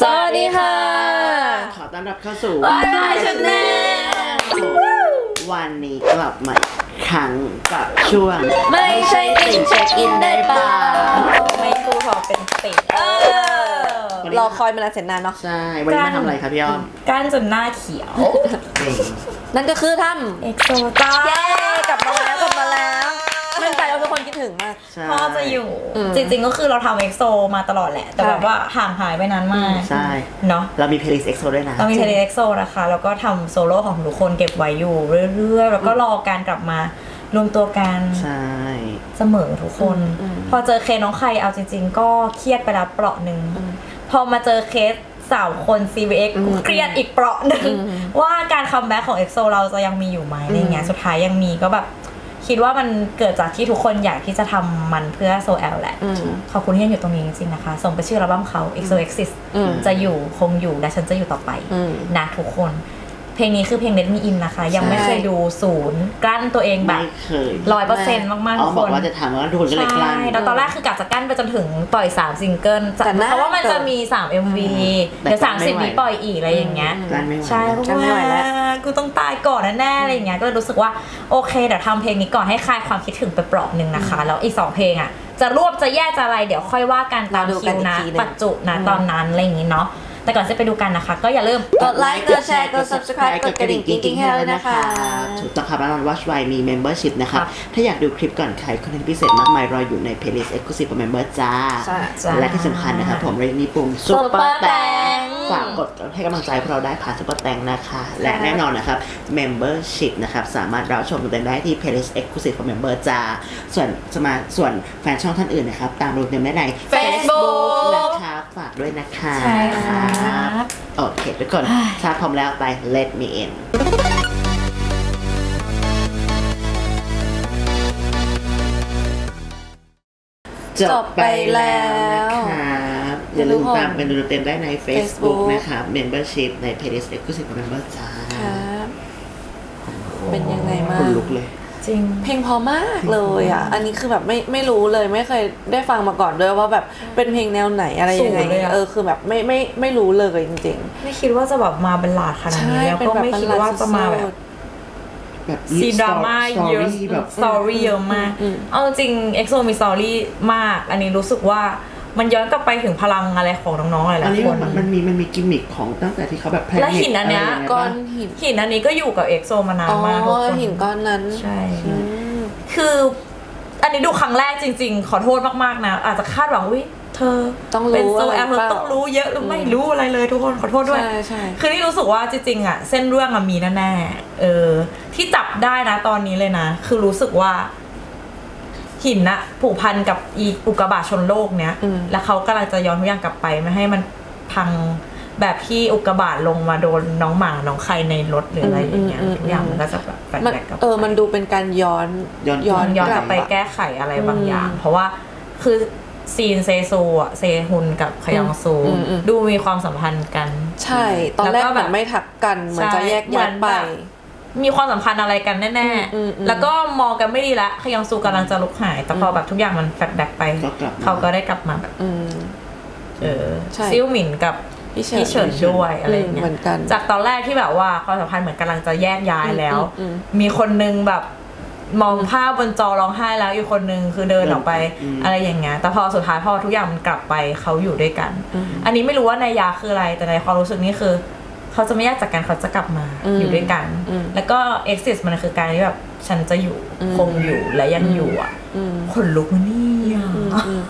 สวัสดีค่ะ ขอต้อนรับเข้าสู่ Why Channel วันนี้กลับมาอีกครั้งกับช่วง ไม่ใช่ติ่งเช็คอินได้เปล่าไม่สู้พอเป็นติ่งเออรอคอยมานานแสนนานเนาะ ใช่ วันนี้มาทำอะไรครับพี่อ้อมก้านจนหน้าเขียวเก่งนั่นก็คือทเอ็กโซจ้าำเย้กลับมาแล้วกลับมาแล้ว มั่นใจว่าทุกคนคิด ถึงมากใช่ พ่อจะอยู่อืม จริงๆก็คือเราทำเอ็กโซมาตลอดแหละ แต่แบบว่าห่างหายไปนานมากใช่ เนาะเรามีเพลย์ลิสต์เอ็กโซด้วยนะ เรามีเทเลเอ็กโซนะคะ แล้วก็ทำโซโล่ของทุกคนเก็บไว้อยู่เรื่อยๆ แล้วก็รอการกลับมารวมตัวกันใช่ เสมอทุกคนพอเจอเคสน้องใครเอาจริง ๆ ก็เครียดไปแล้วเปราะหนึ่ง พอมาเจอเคสสาวคน CVX กูเครียดอีกเปราะหนึ่ง ว่าการคัมแบ็กของ EXO เราจะยังมีอยู่ไหมอะไรเงี้ยสุดท้ายยังมีก็แบบ คิดว่ามันเกิดจากที่ทุกคนอยากที่จะทำมันเพื่อโซแอลแหละ อืม ขอบคุณที่ยังอยู่ตรงนี้จริงๆนะคะ ส่งไปชื่ออัลบั้มเขา EXO Exist อืม จะอยู่คงอยู่และฉันจะอยู่ต่อไป อืม นะทุกคน เพลงนี้คือเพลง Let Me In นะคะ ยังไม่ใช่เคยดูศูนย์กลั้นตัวเองแบไม่บเคยร้อยเปอร์เซ็นต์มากๆอ๋ทุอกคบอกน ว่าจะถามว่าทุกคนก็เลยกลั้น ใช่แล้วตอนแรกคือกะจะกั้นไปจนถึงปล่อย 3 ซิงเกิลแต่น่าเพราะว่ามันจะมี 3 MV แต่เดี๋ยว กั้นไม่ไหว30นี้ปล่อยอีกอะไรอย่างเงี้ย กลั้นไม่ไหวใช่กั้นไม่ไหวแล้ว กูต้องตายก่อนแน่ๆอะไรอย่างเงี้ย ก็เลยรู้สึกว่าโอเคเดี๋ยวทำเพลงนี้ก่อนให้คลายความคิดถึงไปเปราะหนึ่งนะคะ แล้วอีกสองเพลงอะ จะรวบจะแยกจะอะไรเดี๋ยวค่อยว่ากันตามเราดูคิกันวอีกนะทีหนึ่งปัจจุนะตอนนั้นอะไรอย่างงี้เนาะ แต่ก่อนจะไปดูกันนะคะ ก็อย่าลืม กดไลค์กดแชร์กด subscribe กดกระดิ่งกิ๊งๆให้เราด้วยนะคะ ถูกต้องครับแล้วนอน Watch Why มี Membership นะครับครับ ถ้าอยากดูคลิปก่อนใครคอนเทนต์พิเศษมากมายรออยู่ใน Playlist Exclusive for Member จ้า ใช่จ้าและที่สำคัญนะครับผมเรายังมีปุ่มซุป Super เปอร์แตง Thank ฝากกดให้กำลังใจพวกเราได้ผ่านซุปเปอร์แตงนะคะ และแน่นอนนะครับ Membership นะครับ สามารถรับชมกันได้ที่ Playlist Exclusive for Member จ้า ส่วนสมาส่วนแฟนช่องท่านอื่นนะครับตามรูปเต็มได้ใน Facebook นะครับ ฝากด้วยนะคะใช่ครับ โอเคทุกคนถ้าพร้อมแล้วไป Let me in จบไปแล้วนะครับอย่าลืมตามกันดูเต็มได้ใน Facebook Facebook นะครับ Membership ใน Playlist Exclusive for Member จ้าครับ เป็นยังไงบ้างคนลุกเลย จริง เพลงเพอมากเลยอะ อันนี้คือแบบไม่ไม่รู้เลยไม่เคยได้ฟังมาก่อนด้วยว่าแบบเป็นเพลงแนวไหนอะไรยังไง สูงเลยอะ เออคือแบบไม่ไม่ไม่รู้เลยจริงไม่คิดว่าจะแบบมาเป็นหลาดขๆนาดนี้ แล้วก็ไม่คิดว่าจะมาแบบ แบบซีนดราม่าเยอะ story แบบ สตอรี่เยอะมาก อืม เอาจริงเอ็กโซมีสตอรี่มาก อันนี้รู้สึกว่า มันย้อนกลับไปถึงพลังอะไรของน้องๆหอัลานยนี้ๆคนมันมันมีมันมีกิมมิคของตั้งแต่ที่เขาแบบและหินอันเนี้ยะไรางงี้ก้อปะนหินหินอันนี้ก็อยู่กับเอ็กโซมานานอ๋อมากทุกคนหินก้อนนั้นใช่ อืม คืออันนี้ดูครั้งแรกจริง ๆ ขอโทษมากๆนะ อาจจะคาดหวังวิเธอต้องรู้เป็นโซแอมอะไรเราเปล่า ต้องรู้เยอะหรือไม่รู้อะไรเลยทุกคนขอโทษด้วย ใช่ใช่ คือนี่รู้สึกว่าจริงๆอะเส้นเรื่องอะมีแน่ๆเออที่จับได้นะตอนนี้เลยนะ คือรู้สึกว่า หินอะผูกพันกับอีอุกกาบาตชนโลกเนี้ยอืม แล้วเขากำลังจะย้อนทุกอย่างกลับไปไม่ให้มันพังแบบที่อุกกาบาตลงมาโดนน้องหมาน้องใครในรถหรืออะไรอย่างเงี้ยทุกอย่างมันก็จะแบบแฟลชมันแบ็กกลับไป เออมันดูเป็นการย้อนย้อน ย้อนย้อนกลับไปอะแก้ไขอะไรบางอย่าง อืมเพราะว่าคือซีนเซโซอะเซฮุนกับขยองซู อืมอืม ดูมีความสัมพันธ์กัน ใช่ ตอนแรกแล้วก็เหแบบมือนไม่ทักกันเหมือนจะแยกใช่ย้ายเหมืไปอนแบบ มีความสัมพันธ์อะไรกันแน่อืมอืม ๆ แล้วก็มองกันไม่ดีละขยองซูกำลังจะลุกหาย แต่พอแบบทุกอย่างมันแฟลชแบ็กไป ก็กลับมา เขาก็ได้กลับมาแบบอืม เออใช่ ซิ่วหมินกับ พี่เฉินพี่เฉินด้วยอะไรอย่างเงี้เหมืยอนกัน จากตอนแรกที่แบบว่าความสัมพันธ์เหมือนกำลังจะแยกย้ายแล้วอืม มีคนนึงแบบมองภาพบนจอร้องไห้แล้วอีกคนนึงคือเดินออกไปอืม อะไรอย่างเงี้ยแต่พอสุดท้ายพอทุกอย่างมันกลับไปเขาอยู่ด้วยกัน อืม อันนี้ไม่รู้ว่าในยยาคืออะไรแต่ในความรู้สึกนี่คือ เขาจะไม่แยกจากกันเขาจะกลับมาอืมอยู่ด้วยกันอืมแล้วก็ exist มันคือการที่แบบฉันจะอยู่อืมคงอยู่และยังอยู่อะอืมขนลุกนะเนี่ยอืมอืม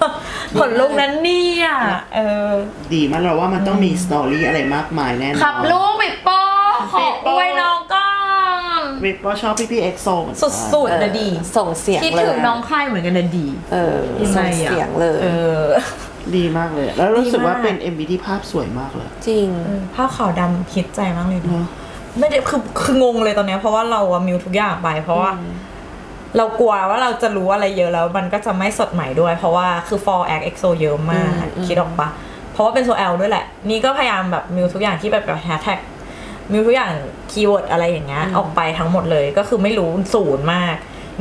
ขนลุกนั้นเนี่ยเออ ดีมากเราว่ามันต้องมีสตอรี่อะไรมากมายแน่นอนขับลูกปิดโป้ขออวยน้องก่อนวิปก็ชอบพี่พี่เอ็กโซสุดๆนะดี ส่งเสียงคิดเลยถึงน้องค่ายเหมือนกันนะดี เออยังไงส่งอะเสียงเลยเออ ดีมากเลย แล้วรู้สึกว่าดีมากเป็น MV ที่ภาพสวยมากเลย จริงเออผ้าขาวดำคิดใจมากเลยเนเนาะอะไม่ได้คือคืองงเลยตอนเนี้ยเพราะว่าเราอะมิวทุกอย่างไป เพราะว่า เรากลัวว่าเราจะรู้อะไรเยอะแล้ว มันก็จะไม่สดใหม่ด้วย เพราะว่าคือ for act exo เยอะมากอืมอืมคิดออกปะเพราะว่าเป็นโซแอลด้วยแหละ นี่ก็พยายามแบบมิวทุกอย่างที่แบบแฮชแท็กมิวทุกอย่างคีย์เวิร์ดอะไรอย่างเงี้ยออกไปทั้งหมดเลยก็คือไม่รู้ศูนย์มาก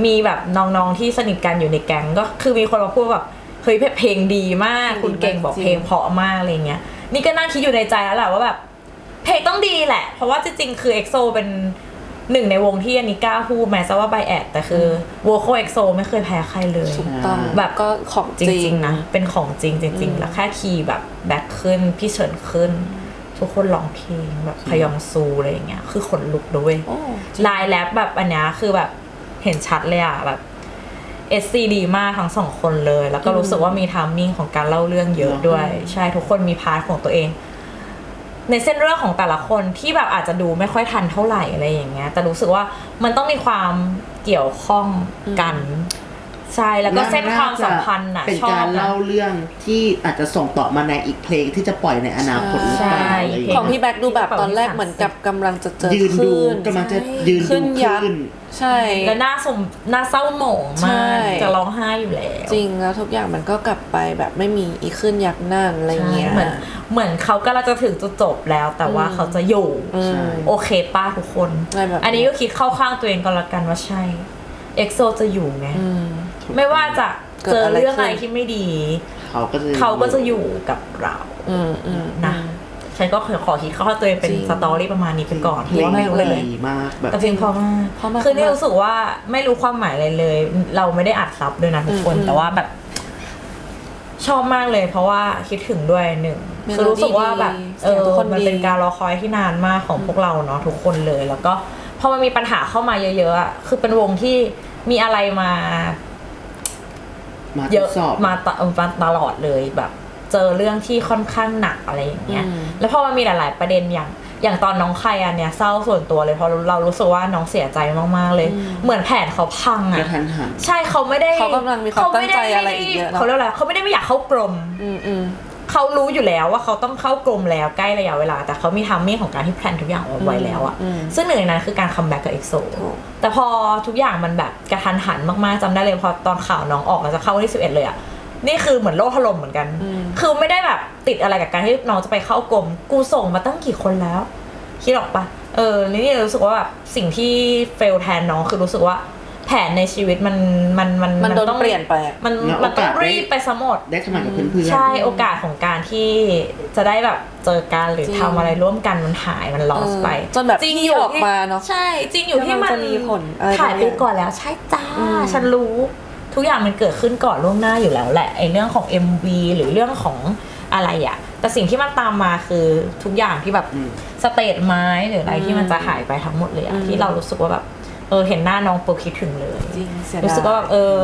มีแบบน้องๆที่สนิทกันอยู่ในแก๊งก็คือมีคนมาพูดแบบ เฮ้ยเพลงดีมาก คุณเก่งบอกเพลงเพราะมากอะไรเงี้ย นี่ก็นั่งคิดอยู่ในใจแล้วแหละว่าแบบเพลงต้องดีแหละ เพราะว่าจริงๆ คือเอ็กโซเป็นหนึ่งในวงที่อันนี้กล้าพูดแม้จะว่าไบแอดแต่คือโวคอลเอ็กโซไม่เคยแพ้ใครเลยถูกต้องแบบก็ของจจริริงๆนะ เป็นของจริงจริงๆ แล้วแค่คีย์แบบแบ็คขึ้น พี่เฉินขึ้น ทุกคนร้องเพลงแบบพยองซูอะไรอย่างเงี้ย คือขนลุกด้วยโอ้ลายแรปแบบอันเนี้ยคือแบบเห็นชัดเลยอะแบบ SC ดีมากทั้งสองคนเลย แล้วก็รู้สึกว่ามีทามมิ่งของการเล่าเรื่องเยอะด้วย ใช่ทุกคนมีพาร์ทของตัวเอง ในเส้นเรื่องของแต่ละคนที่แบบอาจจะดูไม่ค่อยทันเท่าไหร่อะไรอย่างเงี้ย แต่รู้สึกว่ามันต้องมีความเกี่ยวข้องกัน ใช่แล้วก็เส้นความสัมพันธ์น่ะเป็นชอบการนะ เล่าเรื่องที่อาจจะส่งต่อมาในอีกเพลงที่จะปล่อยในอนาคตหรือเปล่าใช่ อะไรอย่างขเงี้องยพี่แบ็คดูแบบตอนแรกเหมือนกับกำลังจะเจอยืนดูคลื่นกำลังจะยืนดูขึ้นยักคลื่ษ์นใช่ แล้วหน้าสมหน้าเศร้าหมองใช่ มากจะร้องไห้อยู่แล้วจริงแล้วทุกอย่างมันก็กลับไปแบบไม่มีอีขึ้นยักษ์นั่นอะไรเงี้ยใช่เหมือนเหมือนเขากำลังจะถึงจุดจบแล้ว แต่ว่าเขาจะอยู่ อืมใช่โอเคป้าทุกคน อะไรแบบนี้อันนี้ก็คิดเข้าข้างตัวเองก็แล้วกันว่าใช่ เอ็กโซจะอยู่ไง อืม ไม่ว่าจะเกิดเจออะไรเรื่องอะไรขึ้นที่ไม่ดี เขาก็จะเขาก็จะอยู่กับเราอืมอืมนะฉันก็ขอคิดเข้าข้างตัวเองเป็นจริงสตอรี่ประมาณนี้ไปก่อนเพลงว่าไม่รู้เลยดีมากแบบแต่เพลงเพอมากเพราะมากคือนี่รู้สึกว่าไม่รู้ความหมายอะไรเลย เราไม่ได้อัดซับด้วยนะทุกคนอืมแต่ว่าแบบ ชอบมากเลยเพราะว่าคิดถึงด้วยหนึ่งเมโลดี้คือรู้สึกว่าแบบดีเอเสียงอทุกคนมันดีเป็นการรอคอยที่นานมากของพวกเราเนาะทุกคนเลย แล้วก็พอมันมีปัญหาเข้ามาเยอะๆอะคือเป็นวงที่มีอะไรมา มาทเยดอะสอบ มาตะมาตลอดเลยแบบ เจอเรื่องที่ค่อนข้างหนักอะไรอย่างเงี้ย อืม แล้วพอมันมีหลาย ๆ ประเด็นอย่าง อย่างตอนน้องใครอันเนี้ยเศร้าส่วนตัวเลยเพราะเรารู้สึกว่าน้องเสียใจมากๆเลย เหมือนแผนเขาพังกอะระทันหัน ใช่เขาไม่ได้เขากำลังมีความตั้งใจอะไรอีกเยอะเนอะ เขาเรียกอะไรเขาไม่ได้ไม่อยากเข้ากรม อืมอืม เขารู้อยู่แล้วว่าเขาต้องเข้ากรมแล้วใกล้ระยะเวลา แต่เขามีทามมิ่งของการที่แพลนทุกอย่างเอาไว้แล้วอะอืมซึ่งหนึ่งในนั้นคือการคัมแบ็กกับเอ็กโซถูก แต่พอทุกอย่างมันแบบกระทันหันมากๆจำได้เลยพอตอนข่าวน้องออกแล้วจะเข้าวันที่11 เลยอะนี่คือเหมือนโลกถล่มเหมือนกัน อืม คือไม่ได้แบบติดอะไรกับการที่น้องจะไปเข้ากรมกูส่งมาตั้งกี่คนแล้ว คิดออกปะเออนี่รู้สึกว่าแบบสิ่งที่เฟลแทนน้องคือรู้สึกว่า แผนในชีวิตมันมันมันมันโดนต้องเปลี่ยนไปอะ มันแล้วมันต้องโอกาสได้ รีบไปสมด ได้ทำงานกับเพื่อนๆ ใช่โอกาสของการที่จะได้แบบเจอกันหรือจริง ทำอะไรร่วมกันมันหายมันลอสเออไปจนแบบจริงที่อยู่ออกมาเนอะใช่จริงอยู่ที่มันกำลังจะมีผลอะไรถ่ายบางอไปย่างก่อนแล้วใช่จ้า อืม ฉันรู้ทุกอย่างมันเกิดขึ้นก่อนล่วงหน้าอยู่แล้วแหละไอ้เรื่องของ MV หรือเรื่องของอะไรอะแต่สิ่งที่มันตามมาคือทุกอย่างที่แบบอืม สเตทไม้หรืออะไรที่มันอืมจะหายไปทั้งหมดเลยอะอืมที่เรารู้สึกว่าแบบ เออเห็นหน้าน้องปุ๊บคิดถึงเลย จริงเสียดาย รู้สึกว่าแบบเออ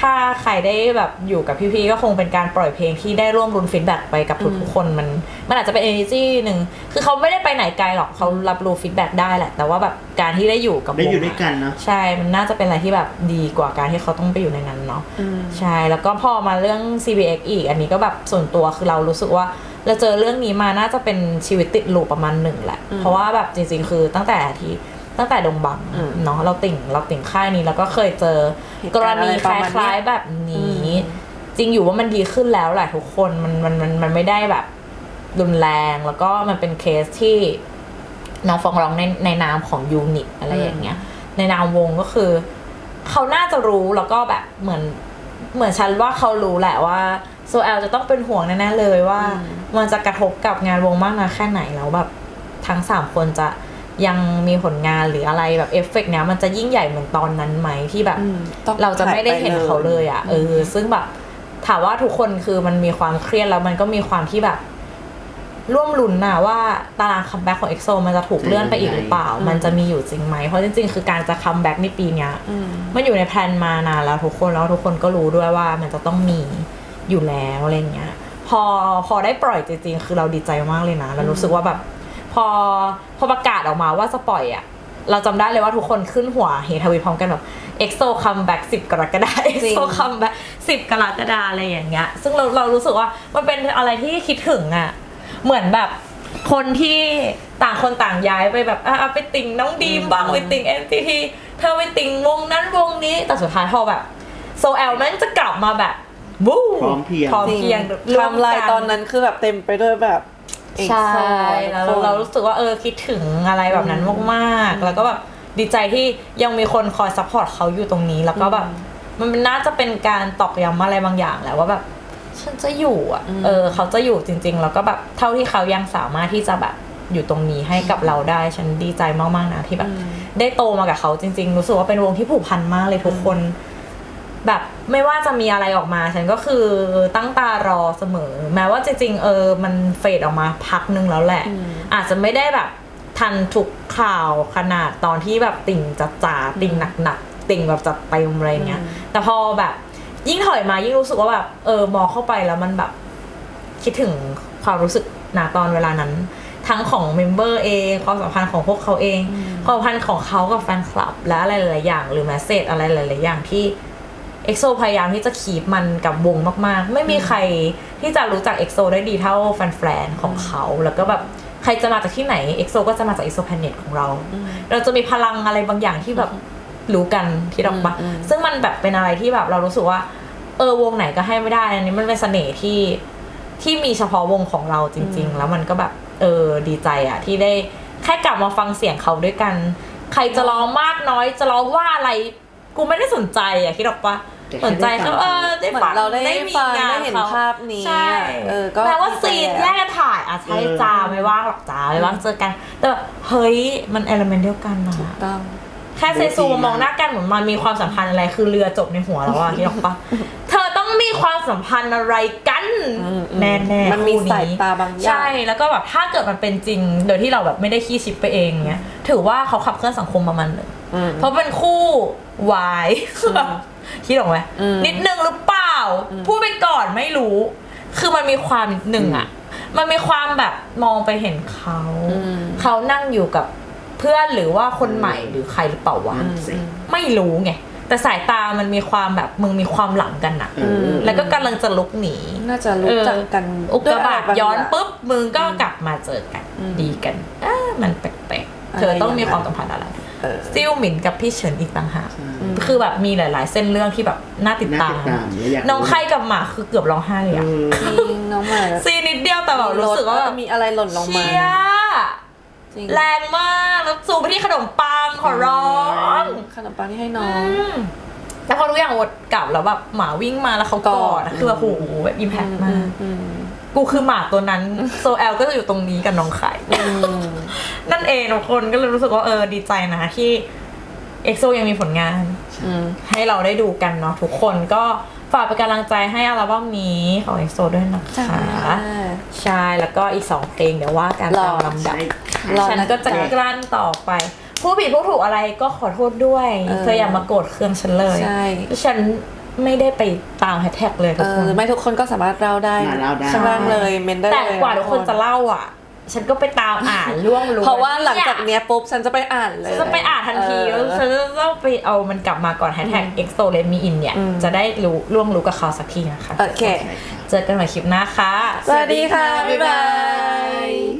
ถ้าใครได้แบบอยู่กับพี่ๆก็คงเป็นการปล่อยเพลงที่ได้ร่วมรุนฟีดแบ็กไปกับทุกๆคนมัน มันอาจจะเป็น energy หนึ่งคือเขาไม่ได้ไปไหนไกลหรอกเขารับรู้ฟีดแบ็กได้แหละ แต่ว่าแบบการที่ได้อยู่กับได้อยู่วงะ ด้วยกันเนาะ ใช่ มันน่าจะเป็นอะไรที่แบบดีกว่าการที่เขาต้องไปอยู่ในนั้นเนาะ อืม ใช่ แล้วก็พอมาเรื่อง CBX อีก อันนี้ก็แบบส่วนตัวคือเรารู้สึกว่า เราเจอเรื่องนี้มาน่าจะเป็นชีวิตติดลูปประมาณหนึ่งแหละอืมเพราะว่าแบบจริงๆ คือตั้งแต่ที่ ตั้งแต่ดงบังอืมเนาะเราติ่งเราติ่งค่ายนี้แล้วก็เคยเจอเหตุกการรณ์อะณีไรคประมาณเนี้ยล้ายๆแบบนี้อืมจริงอยู่ว่ามันดีขึ้นแล้วแหละทุกคนมันมันมันมันไม่ได้แบบรุนแรงแล้วก็มันเป็นเคสที่น้องฟ้องร้องในในนามของยูนิตอะไรอย่างเงี้ย ในนามวงก็คือ เขาน่าจะรู้แล้วก็แบบเหมือนเหมือนฉันว่าเขารู้แหละว่าโซแอลจะต้องเป็นห่วงแน่ๆเลยว่าอืมมันจะกระทบกับงานวงมากน้อยแค่ไหนแล้วแบบทั้งสามคนจะ ยังมีผลงานหรืออะไรแบบเอฟเฟกต์เนี้ยมันจะยิ่งใหญ่เหมือนตอนนั้นไหมที่แบบอืมต้องเราจะไม่ได้เห็นเขาเลยอะเออซึ่งแบบถามว่าทุกคนคือมันมีความเครียดแล้วมันก็มีความที่แบบ ร่วมลุ้นนะว่าตารางคัมแบ็กของเอ็กโซมันจะถูกเลื่อนไปอีกหรือเปล่า มันจะมีอยู่จริงไหม เพราะจริง ๆ คือการจะคัมแบ็กในปีเนี้ยอืมมันอยู่ในแพลนมานานแล้วทุกคนแล้วทุกคนก็รู้ด้วยว่ามันจะต้องมีอยู่แล้วอะไรเงี้ย พอพอได้ปล่อยจริงๆ คือเราดีใจมากเลยนะเรารู้สึกว่าแบบ พอพอประกาศออกมาว่าจะปล่อยอะเราจำได้เลยว่าทุกคนขึ้นหัวเฮทวีพร้อมกันแบบเอ็กโซคัมแบ็กสิบกรกฎาเอ็กจริโซงคัมแบ็กสิบกรกฎาอะไรอย่างเงี้ย ซึ่งเราเรารู้สึกว่ามันเป็นอะไรที่คิดถึงอะเหมือนแบบคนที่ต่างคนต่างย้ายไปแบบอะอะไปติ่งน้องดีมบ้างไปติ่ง NCT เธอไปติ่งวงนั้นวงนี้แต่สุดท้ายพอแบบโซแอลมันจะกลับมาแบบวู้พร้อมเพรียง พร้อมจริงเพรียงไทำลายตอนนั้นคือแบบเต็มไปด้วยแบบเอกใช่โซแล้วทุกคน เรารู้สึกว่าเออคิดถึงอะไรแบบนั้นมากๆ แล้วก็แบบดีใจที่ยังมีคนคอยซัพพอร์ตเขาอยู่ตรงนี้ แล้วก็แบบมันน่าจะเป็นการตอกย้ำอะไรบางอย่างแหละว่าแบบฉันจะอยู่อะ เออ เขาจะอยู่จริง ๆ แล้วก็แบบเท่าที่เขายังสามารถที่จะแบบอยู่ตรงนี้ให้กับเราได้ ฉันดีใจมากๆนะที่แบบ ได้โตมากับเขาจริง ๆ รู้สึกว่าเป็นวงที่ผูกพันมากเลยทุกคน แบบไม่ว่าจะมีอะไรออกมา ฉันก็คือตั้งตารอเสมอ แม้ว่าจริงๆเออมันเฟดออกมาพักหนึงแล้วแหละ อาจจะไม่ได้แบบทันทุกข่าวขนาดตอนที่แบบติ่งจัดจ๋าติ่งหนักๆติ่งแบบจัดเต็มอะไรเงี้ย แต่พอแบบ ยิ่งถอยมายิ่งรู้สึกว่าแบบเออมองเข้าไปแล้วมันแบบ คิดถึงความรู้สึกณตอนเวลานั้น ทั้งของเมมเบอร์เองความสัมพันธ์ของพวกเขาเองความสัมพันธ์ของเขากับแฟนคลับ และอะไรหลายๆอย่าง หรือแมสเซจอะไรหลายๆอย่างที่ เอ็กโซพยายามที่จะคีบมันกับวงมากๆ ไม่มีใครที่จะรู้จักเอ็กโซได้ดีเท่าแฟนๆของเขา แล้วก็แบบใครจะมาจากที่ไหนเอ็กโซก็จะมาจากเอ็กโซแพเน็ตของเรา เราจะมีพลังอะไรบางอย่างที่แบบรู้กันที่ดอกปะอืมซึ่งมันแบบเป็นอะไรที่แบบเรารู้สึกว่า เออวงไหนก็ให้ไม่ได้ อันนี้มันเป็นเสน่ห์ที่ที่มีเฉพาะวงของเราจริง ๆ แล้วมันก็แบบเออดีใจอะที่ได้แค่กลับมาฟังเสียงเขาด้วยกัน ใครจะร้องมากน้อยจะร้องว่าอะไร กูไม่ได้สนใจอะคิดออกปะแต่แค่สนใจแค่เออได้เหมือฟังนเราได้มีฟังงานได้เห็นขภาพนี้ใช่อะเออก็แม้ว่าดีใจซีนอะแยกกันถ่ายอะใช่เออจ้าไม่ว่างหรอกจ้าไม่ว่างเจอกัน แต่แบบเฮ้ยมันเอลเมนต์เดียวกันอะต้องแค่เซซูมามองหน้ากันเหมือนมันมีความสัมพันธ์อะไร คือเรือจบในหัวแล้วอะคิดออกปะเธอต้องมี ความสัมพันธ์อะไรกันอืมอืมแน่แน่มันมีสายตาบางอย่าง ใช่แล้วก็แบบถ้าเกิดมันเป็นจริง โดยที่เราแบบไม่ได้ขี้ชิปไปเองเนี้ยถือว่าเขาขับเคลื่อนสังคมประมาณหนึ่งอืม เพราะเป็นคู่วายคิดออกไหมอืมนิดนึงหรือเปล่า พูดไปก่อนไม่รู้ คือมันมีความนิดนึงอะมันมีความแบบมองไปเห็นเขา อืมเขานั่งอยู่กับเพื่อนหรือว่าคนใหม่หรือใครหรือเปล่าวะนั่นสิไม่รู้ไง แต่สายตามันมีความแบบมึงมีความหลังกันอะเออแล้วก็กำลังจะลุกหนี น่าจะรู้จักกันอุกกาบาตด้วยะไรย้อนางางปุ๊บมึงก็กลับมาเจอกันอืมดีกันอ่ามันแปลกๆ เธอต้องมีความสัมพันธ์อะไรเออ ซิ่วหมินกับพี่เฉินอีกต่างหากใช่คือแบบมีหลาย ๆ เส้นเรื่องที่แบบน่าติดน่าตาติม ดตามและอยากรู้น้องไข่กับหมาคือเกือบร้องไห้เลยเออะอจริงน้องหมาซีนนิดเดียวแต่แบบรู้สึกว่าแบบมีอะไรหล่นลงมาเชียจริง แรงมากแล้วซูมไปที่ขนมปัง ขอร้องขนมปังที่ให้น้องอืมแล้วพอทุกอย่างวดกลับแล้วแบบหมาวิ่งมาแล้วเขากอดอะคือแบบโอ้โหแบบอิมแพคมากอืมกูคือหมาตัวนั้นโซแอลก็จะอยู่ตรงนี้กับน้องไข่อืมนั่นเองทุกคนก็เลยรู้สึกว่าเออดีใจนะที่เอ็กโซยังมีผลงานอืมให้เราได้ดูกันเนาะทุกคนก็ฝากเป็นกำลังใจให้อัลบั้มนี้ของเอ็กโซด้วยนะคะใช่แล้วก็อีกสองเพลงเดี๋ยวว่ากันรอตามลำดับใช่รอฉันก็จะกลั้นต่อไป ผู้ผิดผู้ถูกอะไรก็ขอโทษด้วย เออ เธออย่ามาโกรธเคืองฉันเลย ใช่ฉันไม่ได้ไปตามแฮชแท็กเลยเอทุกคอน ไม่ทุกคนก็สามารถเล่าได้มาเล่าได้ใช่บ้างเลยเมนได้เลยแต่กว่าทุกคนจะเล่าอะ ฉันก็ไปตามอ่านล่วงรู้เพราะว่าหลังจากเนี้ยปุ๊บฉันจะไปอ่านเลย ฉันจะไปอ่านทันทีเอแล้วอฉันจะต้องไปเอามันกลับมาก่อนแฮชแท็ก exo let me in เนี่ย อืม จะได้รู้ล่วงรู้กับเขาสักทีนะคะ โอเค เจอกันใหม่คลิปหน้าค่ะ สวัสดีค่ะ บ๊ายบาย